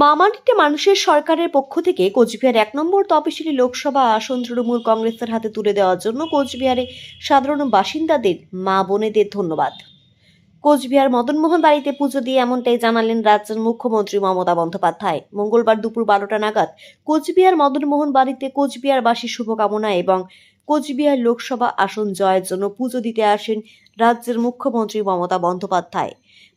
মামাটিতে মানুষের সরকারের পক্ষ থেকে কোচবিহার এক নম্বর তপশিলি লোকসভা আসন তৃণমূল কংগ্রেসের হাতে তুলে দেওয়ার জন্য কোচবিহারে সাধারণ বাসিন্দাদের, মা বোনেদের ধন্যবাদ। কোচবিহার মদনমোহন বাড়িতে পুজো দিয়ে এমনটাই জানালেন রাজ্যের মুখ্যমন্ত্রী মমতা বন্দ্যোপাধ্যায়। মঙ্গলবার দুপুর বারোটা নাগাদ কোচবিহার মদনমোহন বাড়িতে কোচবিহারবাসীর শুভকামনা এবং কোচবিহার লোকসভা আসন জয়ের জন্য পুজো দিতে আসেন রাজ্যের মুখ্যমন্ত্রী মমতা বন্দ্যোপাধ্যায়।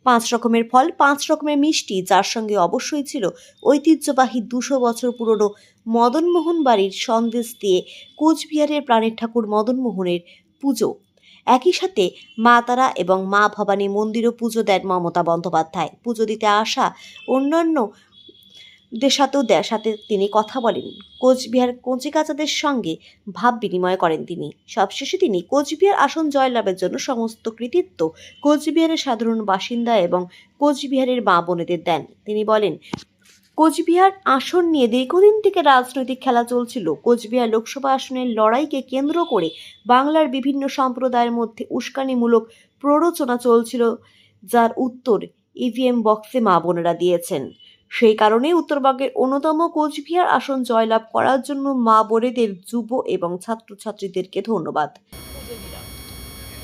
পাঁচ রকমের ফল, পাঁচ রকমের মিষ্টি, যার সঙ্গে অবশ্যই ছিল ঐতিহ্যবাহী দুশো বছর পুরনো মদনমোহন বাড়ির সন্দেশ দিয়ে কোচবিহারের প্রাণের ঠাকুর মদনমোহনের পুজো। একই সাথে মা তারা এবং মা ভবানী মন্দিরও পুজো দেন মমতা বন্দ্যোপাধ্যায়। পুজো দিতে আসা অন্যান্য দের সাথেও দেয় সাথে তিনি কথা বলেন। কোচবিহার কচিকাচাদের সঙ্গে ভাব বিনিময় করেন তিনি। সবশেষে তিনি কোচবিহার আসন জয়লাভের জন্য সমস্ত কৃতিত্ব কোচবিহারের সাধারণ বাসিন্দা এবং কোচবিহারের মা বোনেদের দেন। তিনি বলেন, কোচবিহার আসন নিয়ে দীর্ঘদিন থেকে রাজনৈতিক খেলা চলছিল। কোচবিহার লোকসভা আসনের লড়াইকে কেন্দ্র করে বাংলার বিভিন্ন সম্প্রদায়ের মধ্যে উস্কানিমূলক প্ররোচনা চলছিল, যার উত্তর ইভিএম বক্সে মা বোনেরা দিয়েছেন। সেই কারণে উত্তরবঙ্গের অন্যতম কোচবিহার আসন জয়লাভ করার জন্য মা বোনেদের যুব এবং ছাত্রছাত্রীদেরকে ধন্যবাদ।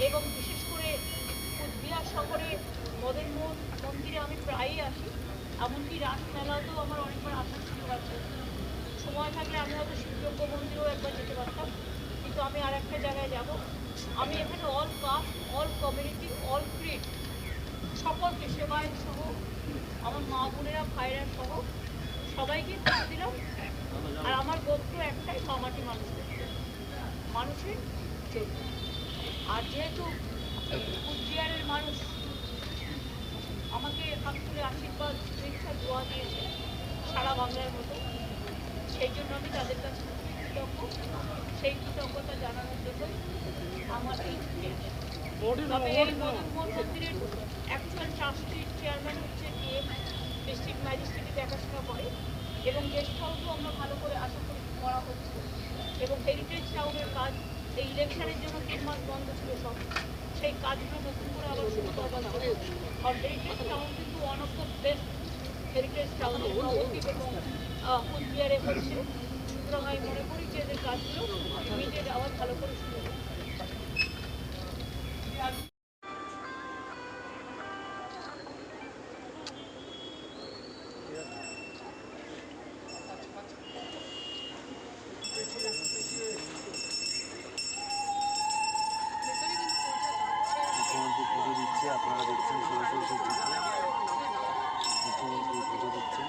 এবং বিশেষ করে কুচবিহার মন্দিরে আমি প্রায়ই এমনকি আমার অনেকবার সময় থাকলে আমি হয়তো মন্দিরেও একবার যেতে পারতাম, কিন্তু আমি আর একটা জায়গায় যাব। আমি এখানে all caste all community all সহ আমার মা বোনেরা ভাইরা সহ সবাইকে দিলাম। আর আমার গোত্র একটাই মামাটি মানুষদের। মানুষের জন্য আর যেহেতু কুচবিহারের মানুষ, আমাকে হাত তুলে আশীর্বাদ, শুভেচ্ছা, দোয়া দিয়েছে সারা বাংলার মতো। সেই জন্য আমি তাদের কাছে কৃতজ্ঞ। সেই কৃতজ্ঞতা জানানোর জন্যই আমার এই তবে মদনমোহন মন্দিরের অ্যাকচুয়াল ট্রাস্টির চেয়ারম্যান হচ্ছে ডিএম ডিস্ট্রিক্ট ম্যাজিস্ট্রেটই দেখাশোনা করে এবং গেস্ট হাউসও আমরা ভালো করে আশা করি করা হচ্ছে। এবং হেরিটেজ টাউনের কাজ এই ইলেকশনের জন্য তিন মাস বন্ধ ছিল সব। সেই কাজগুলো নতুন করে আবার শুরু করবার আর হেরিটেজ টাউন কিন্তু one of the best heritage town Nabadwip এবং আহ, কুচবিহারে হচ্ছে। সুতরাং আমি মনে করি যে এদের কাজগুলো ইমিডিয়েট আবার ভালো করে শুরু আপনারা দেখছেন সরাসরি সেই চিত্র। মুখ্যমন্ত্রী পুজো দিচ্ছেন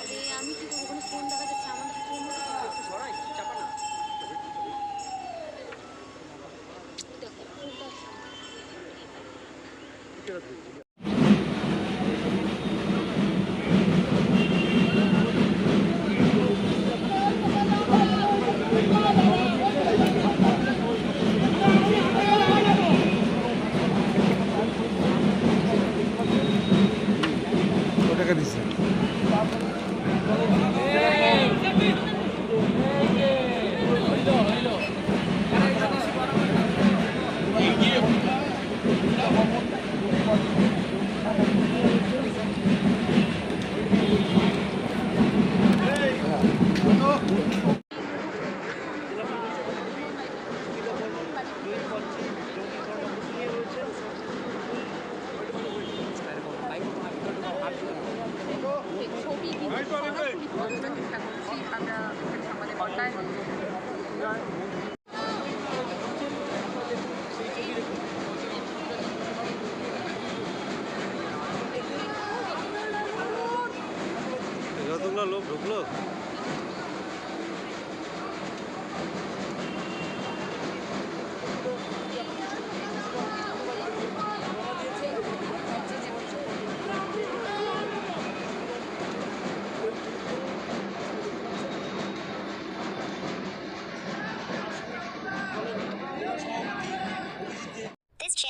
আরে আমি কি করব? ওখানে ফোন দেখা যাচ্ছে আমার কাছে ফোন দেখো চেষ্টা করছি আমরা যতগুলো লোক ঢুকলো?